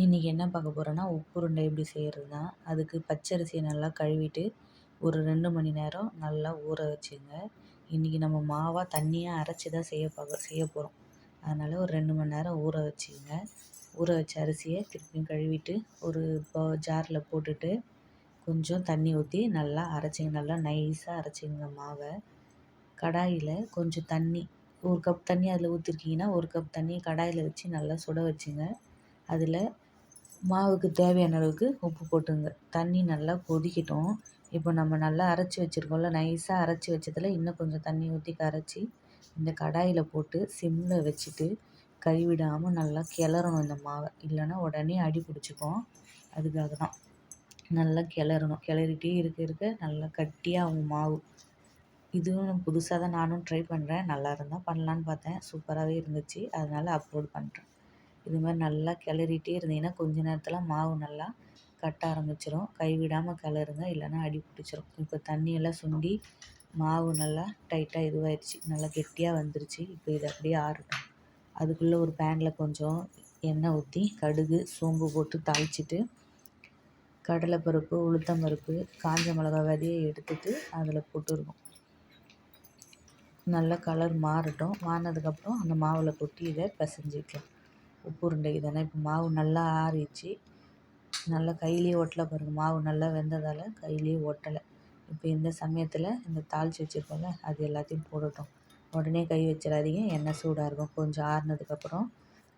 இன்றைக்கி என்ன பார்க்க போகிறோன்னா உப்பு உருண்டை எப்படி செய்கிறது தான் அதுக்கு பச்சரிசியை நல்லா கழுவிட்டு ஒரு ரெண்டு மணி நேரம் நல்லா ஊற வச்சுங்க. இன்றைக்கி நம்ம மாவாக தண்ணியாக அரைச்சி தான் செய்ய பார்க்க செய்ய போகிறோம் அதனால் ஒரு ரெண்டு மணி நேரம் ஊற வச்சுங்க. ஊற வச்ச அரிசியை திருப்பியும் கழுவிட்டு ஒரு இப்போ ஜாரில் போட்டுட்டு கொஞ்சம் தண்ணி ஊற்றி நல்லா அரைச்சிங்க. நல்லா நைஸாக அரைச்சிங்க மாவை. கடாயில் கொஞ்சம் தண்ணி ஒரு கப் தண்ணி அதில் ஊற்றிருக்கீங்கன்னா ஒரு கப் தண்ணி கடாயில் வச்சு நல்லா சுட வச்சுங்க. அதில் மாவுக்கு தேவையான அளவுக்கு உப்பு போட்டுங்க. தண்ணி நல்லா கொதிக்கட்டும். இப்போ நம்ம நல்லா அரைச்சி வச்சுருக்கோம்ல நைஸாக அரைச்சி வச்சதில் இன்னும் கொஞ்சம் தண்ணி ஊற்றி கரைச்சி இந்த கடாயில் போட்டு சிம்மில் வச்சுட்டு கைவிடாமல் நல்லா கிளறணும் இந்த மாவை. இல்லைன்னா உடனே அடி பிடிச்சிக்கும். அதுக்காக தான். நல்லா கிளறணும். கிளறிட்டே இருக்க இருக்க நல்லா கட்டியாகும் மாவு. இதுவும் புதுசாக தான் நானும் ட்ரை பண்ணுறேன் நல்லா இருந்தால் பண்ணலான்னு பார்த்தேன். சூப்பராகவே இருந்துச்சு. அதனால் அப்லோட் பண்ணுறேன் இது மாதிரி நல்லா கிளறிட்டே இருந்தீங்கன்னா கொஞ்ச நேரத்தில் மாவு நல்லா கட்ட ஆரம்பிச்சிடும் கைவிடாமல் கிளறுங்க. இல்லைன்னா அடி பிடிச்சிரும். இப்போ தண்ணியெல்லாம் சுண்டி மாவு நல்லா டைட்டாக இதுவாகிடுச்சு நல்லா கெட்டியாக வந்துருச்சு. இப்போ இது அப்படியே ஆறட்டும். அதுக்குள்ளே ஒரு பேனில் கொஞ்சம் எண்ணெய் ஊற்றி கடுகு சோம்பு போட்டு தாளிச்சிட்டு கடலைப்பருப்பு உளுத்தம்பருப்பு காஞ்ச மிளகா விதையை எடுத்துட்டு அதில் போட்டுருவோம். நல்லா கலர் மாறட்டும். மாறினதுக்கப்புறம் அந்த மாவில் கொட்டி இதை பிசைஞ்சிக்கலாம் உப்பு உருண்டைக்கு தானே இப்போ மாவு நல்லா ஆறிச்சு நல்லா கையிலேயே ஒட்டலை பாருங்கள் மாவு நல்லா வெந்ததால் கையிலேயே ஒட்டலை. இப்போ இந்த சமயத்தில் இந்த தாளித்து வச்சுருக்கோம்ல அது எல்லாத்தையும் போடட்டும். உடனே கை வச்சிடாதீங்க. எண்ணெய் சூடாக இருக்கும். கொஞ்சம் ஆறுனதுக்கப்புறம்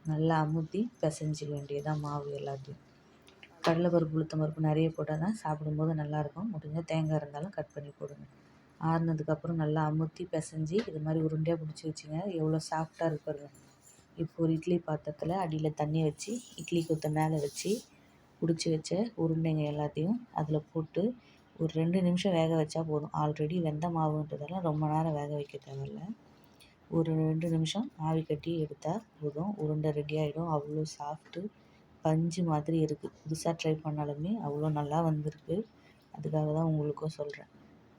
நல்லா அமுத்தி பிசைஞ்சிக்க வேண்டியதான் மாவு எல்லாத்தையும். கடலைப்பருப்பு உளுத்தம் பருப்பு நிறைய போட்டால் தான் சாப்பிடும்போது நல்லாயிருக்கும். முடிஞ்சால் தேங்காய் இருந்தாலும் கட் பண்ணி போடுங்க. ஆறுனதுக்கப்புறம் நல்லா அமுத்தி பிசைஞ்சி இது மாதிரி உருண்டையாக பிடிச்சி வச்சுங்க. எவ்வளோ சாஃப்டாக இருக்கிறது இப்போ ஒரு இட்லி பாத்திரத்தில் அடியில் தண்ணி வச்சு இட்லி குத்த மேலே வச்சு பிடிச்சி வச்ச உருண்டைங்க எல்லாத்தையும் அதில் போட்டு ஒரு ரெண்டு நிமிஷம் வேக வச்சா போதும். ஆல்ரெடி வெந்த மாவுன்றதால ரொம்ப நேரம் வேக வைக்க தேவையில்ல. ஒரு ரெண்டு நிமிஷம் ஆவி கட்டி எடுத்தால் போதும். உருண்டை ரெடி ஆகிடும் அவ்வளோ சாஃப்ட்டு பஞ்சு மாதிரி இருக்குது புதுசாக ட்ரை பண்ணாலுமே அவ்வளோ நல்லா வந்திருக்கு. அதுக்காக தான் உங்களுக்கும் சொல்கிறேன்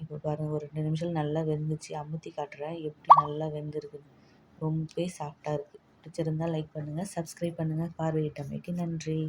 இப்போ பாருங்கள் ஒரு ரெண்டு நிமிஷம் நல்லா வெந்துச்சு. அமுத்தி காட்டுறேன். எப்படி நல்லா வெந்திருக்குன்னு. ரொம்பவே சாஃப்டாக இருக்குது பிடிச்சிருந்தால் லைக் பண்ணுங்கள் சப்ஸ்கிரைப் பண்ணுங்கள் பார்வையிட்டமைக்கு நன்றி.